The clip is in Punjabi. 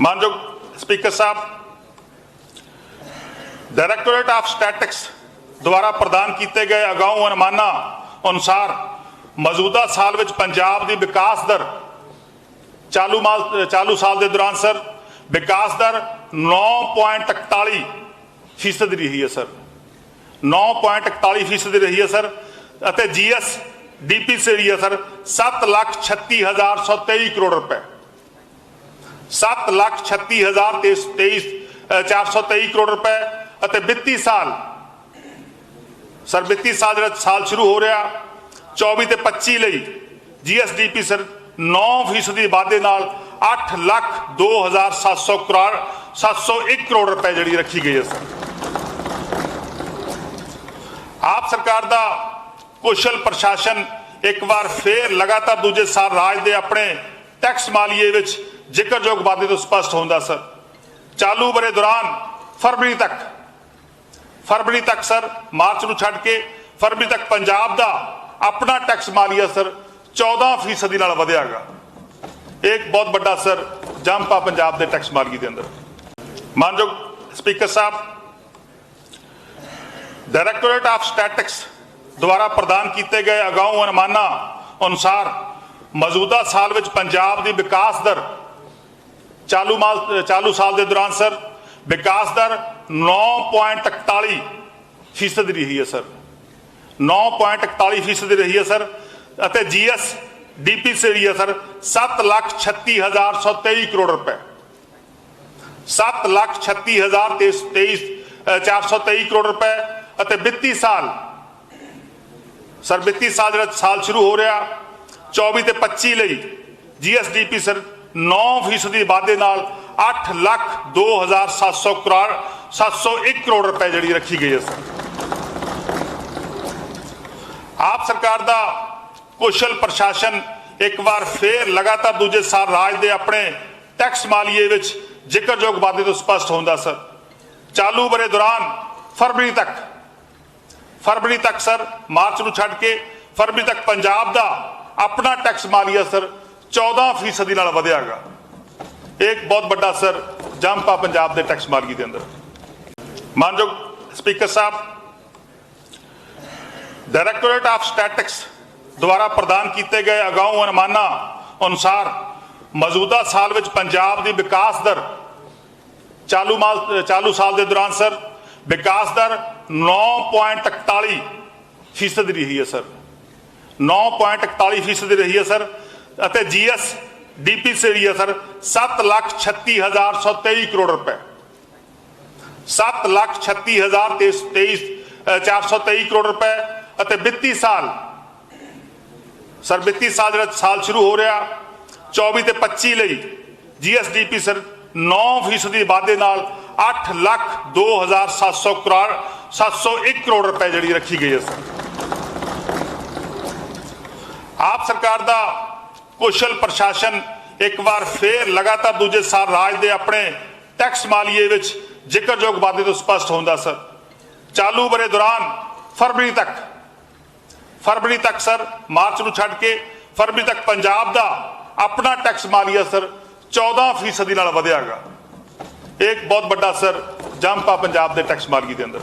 ਮਾਨਯੋਗ ਸਪੀਕਰ ਸਾਹਿਬ ਡਾਇਰੈਕਟੋਰੇਟ ਆਫ ਸਟੈਟਿਕਸ ਦੁਆਰਾ ਪ੍ਰਦਾਨ ਕੀਤੇ ਗਏ ਅਗਾਊਂ ਅਨੁਮਾਨਾਂ ਅਨੁਸਾਰ ਮੌਜੂਦਾ ਸਾਲ ਵਿੱਚ ਪੰਜਾਬ ਦੀ ਵਿਕਾਸ ਦਰ ਚਾਲੂ ਮਾਲ, ਚਾਲੂ ਸਾਲ ਦੇ ਦੌਰਾਨ ਸਰ, ਵਿਕਾਸ ਦਰ 9.41 ਫੀਸਦ ਰਹੀ ਹੈ ਸਰ। 9.41 ਫੀਸਦ ਰਹੀ ਹੈ ਸਰ ਅਤੇ ਜੀਐਸ ਡੀਪੀ ਸੇ ਰਹੀ ਹੈ ਸਰ 736123 ਕਰੋੜ ਰੁਪਏ। 736423 ਕਰੋੜ ਰੁਪਏ ਅਤੇ ਵਿੱਤੀ ਸਾਲ। ਸਰ, ਵਿੱਤੀ ਸਾਲ ਜਿਹੜਾ ਸਾਲ ਸ਼ੁਰੂ ਹੋ ਰਿਹਾ 24 ਤੇ 25 ਲਈ ਜੀਐਸਡੀਪੀ ਸਰ 9% ਦੀ ਵਾਧੇ ਨਾਲ 8 ਲੱਖ 2700 ਕਰੋੜ 701 ਕਰੋੜ ਰੁਪਏ ਜਿਹੜੀ ਰੱਖੀ ਗਈ ਹੈ ਸਰ। ਆਪ ਸਰਕਾਰ ਦਾ ਕੁਸ਼ਲ ਪ੍ਰਸ਼ਾਸਨ ਇੱਕ ਵਾਰ ਫੇਰ ਲਗਾਤਾਰ ਦੂਜੇ ਸਾਲ ਰਾਜ ਦੇ ਆਪਣੇ ਟੈਕਸ ਮਾਲੀਏ ਵਿੱਚ ਜ਼ਿਕਰਯੋਗ ਵਾਧੇ ਤੋਂ ਸਪਸ਼ਟ ਹੁੰਦਾ ਸਰ। ਚਾਲੂ ਬਰੇ ਦੌਰਾਨ ਫਰਵਰੀ ਤੱਕ ਫਰਵਰੀ ਤੱਕ ਸਰ, ਮਾਰਚ ਨੂੰ ਛੱਡ ਕੇ ਫਰਵਰੀ ਤੱਕ ਪੰਜਾਬ ਦਾ ਆਪਣਾ ਟੈਕਸ ਮਾਲੀਆ ਸਰ 14% ਦੀ ਨਾਲ ਵਧਿਆਗਾ। ਇੱਕ ਬਹੁਤ ਵੱਡਾ ਸਰ ਜੰਪ ਆ ਪੰਜਾਬ ਦੇ ਟੈਕਸ ਮਾਲੀਏ ਦੇ ਅੰਦਰ। ਮਾਨਯੋਗ ਸਪੀਕਰ ਸਾਹਿਬ ਡਾਇਰੈਕਟੋਰੇਟ ਆਫ ਸਟੈਟਿਕਸ ਦੁਆਰਾ ਪ੍ਰਦਾਨ ਕੀਤੇ ਗਏ ਅਗਾਊਂ ਅਨੁਮਾਨਾਂ ਅਨੁਸਾਰ ਮੌਜੂਦਾ ਸਾਲ ਵਿੱਚ ਪੰਜਾਬ ਦੀ ਵਿਕਾਸ ਦਰ ਚਾਲੂ ਮਾਲ, ਚਾਲੂ ਸਾਲ ਦੇ ਦੌਰਾਨ, ਸਰ, ਵਿਕਾਸ ਦਰ 9.41 ਫੀਸਦ ਰਹੀ ਹੈ, ਸਰ। 9.41 ਫੀਸਦ ਰਹੀ ਹੈ, ਸਰ, ਅਤੇ ਜੀਐਸ ਡੀਪੀ ਸੇ ਰਹੀ ਹੈ, ਸਰ 736123 ਕਰੋੜ ਰੁਪਏ। 736123 423 ਕਰੋੜ ਰੁਪਏ ਅਤੇ ਵਿੱਤੀ ਸਾਲ, ਸਰ, ਵਿੱਤੀ ਸਾਲ ਜਿਹੜਾ ਸਾਲ ਸ਼ੁਰੂ ਹੋ ਰਿਹਾ 24 ਤੇ 25 ਲਈ ਜੀਐਸਡੀਪੀ ਸਰ 9% ਦੀ ਵਾਧੇ ਨਾਲ 8 ਲੱਖ 2700 ਕਰੋੜ 701 ਕਰੋੜ ਰੁਪਏ ਜਿਹੜੀ ਰੱਖੀ ਗਈ ਹੈ ਸਰ। ਆਪ ਸਰਕਾਰ ਦਾ ਕੁਸ਼ਲ ਪ੍ਰਸ਼ਾਸਨ ਇੱਕ ਵਾਰ ਫੇਰ ਲਗਾਤਾਰ ਦੂਜੇ ਸਾਲ ਰਾਜ ਦੇ ਆਪਣੇ ਟੈਕਸ ਮਾਲੀਏ ਵਿੱਚ ਜ਼ਿਕਰਯੋਗ ਵਾਧੇ ਤੋਂ ਸਪਸ਼ਟ ਹੁੰਦਾ ਸਰ। ਚਾਲੂ ਬਰੇ ਦੌਰਾਨ ਫਰਵਰੀ ਤੱਕ ਫਰਵਰੀ ਤੱਕ ਸਰ, ਮਾਰਚ ਨੂੰ ਛੱਡ ਕੇ ਫਰਵਰੀ ਤੱਕ ਪੰਜਾਬ ਦਾ ਆਪਣਾ ਟੈਕਸ ਮਾਲੀਆ ਸਰ 14% ਦੀ ਨਾਲ ਵਧਿਆਗਾ। ਇੱਕ ਬਹੁਤ ਵੱਡਾ ਸਰ ਜੰਪ ਆ ਪੰਜਾਬ ਦੇ ਟੈਕਸ ਮਾਰਗੀ ਦੇ ਅੰਦਰ। ਮਾਨਯੋਗ ਸਪੀਕਰ ਸਾਹਿਬ, ਡਾਇਰੈਕਟੋਰੇਟ ਆਫ ਸਟੈਟਿਕਸ ਦੁਆਰਾ ਪ੍ਰਦਾਨ ਕੀਤੇ ਗਏ ਅਗਾਊਂ ਅਨੁਮਾਨਾਂ ਅਨੁਸਾਰ ਮੌਜੂਦਾ ਸਾਲ ਵਿੱਚ ਪੰਜਾਬ ਦੀ ਵਿਕਾਸ ਦਰ ਚਾਲੂ ਮਾਲ, ਚਾਲੂ ਸਾਲ ਦੇ ਦੌਰਾਨ ਸਰ, ਵਿਕਾਸ ਦਰ 9.41 ਫੀਸਦ ਰਹੀ ਹੈ ਸਰ। 9.41 ਫੀਸਦ ਰਹੀ ਹੈ ਸਰ। ਅਤੇ ਜੀਐਸ ਡੀਪੀ ਸੇ ਰਹੀ ਹੈ ਸਰ 736123 ਕਰੋੜ ਰੁਪਏ। 736123 423 ਕਰੋੜ ਰੁਪਏ ਅਤੇ ਵਿੱਤੀ ਸਾਲ, ਸਰ, ਵਿੱਤੀ ਸਾਲ ਜਿਹੜਾ ਸਾਲ ਸ਼ੁਰੂ ਹੋ ਰਿਹਾ 24 ਤੇ 25 ਲਈ ਜੀਐਸਡੀਪੀ ਸਰ 9% ਦੀ ਵਾਧੇ ਨਾਲ 8 ਲੱਖ 2700 ਕਰੋੜ 701 ਕਰੋੜ ਰੁਪਏ ਜਿਹੜੀ ਰੱਖੀ ਗਈ ਹੈ, ਸਰ। ਆਪ ਸਰਕਾਰ ਦਾ ਕੁਸ਼ਲ ਪ੍ਰਸ਼ਾਸਨ ਇੱਕ ਵਾਰ ਫੇਰ ਲਗਾਤਾਰ ਦੂਜੇ ਸਾਲ ਰਾਜ ਦੇ ਆਪਣੇ ਟੈਕਸ ਮਾਲੀਏ ਵਿੱਚ ਜ਼ਿਕਰਯੋਗ ਵਾਧੇ ਤੋਂ ਸਪਸ਼ਟ ਹੁੰਦਾ ਸਰ। ਚਾਲੂ ਬਰੇ ਦੌਰਾਨ ਫਰਵਰੀ ਤੱਕ ਫਰਵਰੀ ਤੱਕ ਸਰ, ਮਾਰਚ ਨੂੰ ਛੱਡ ਕੇ ਫਰਵਰੀ ਤੱਕ ਪੰਜਾਬ ਦਾ ਆਪਣਾ ਟੈਕਸ ਮਾਲੀਆ ਸਰ 14% ਦੀ ਨਾਲ ਵਧਿਆਗਾ ਇੱਕ ਬਹੁਤ ਵੱਡਾ ਸਰ ਜੰਪ ਆ ਪੰਜਾਬ ਦੇ ਟੈਕਸ ਮਾਲੀਏ ਦੇ ਅੰਦਰ।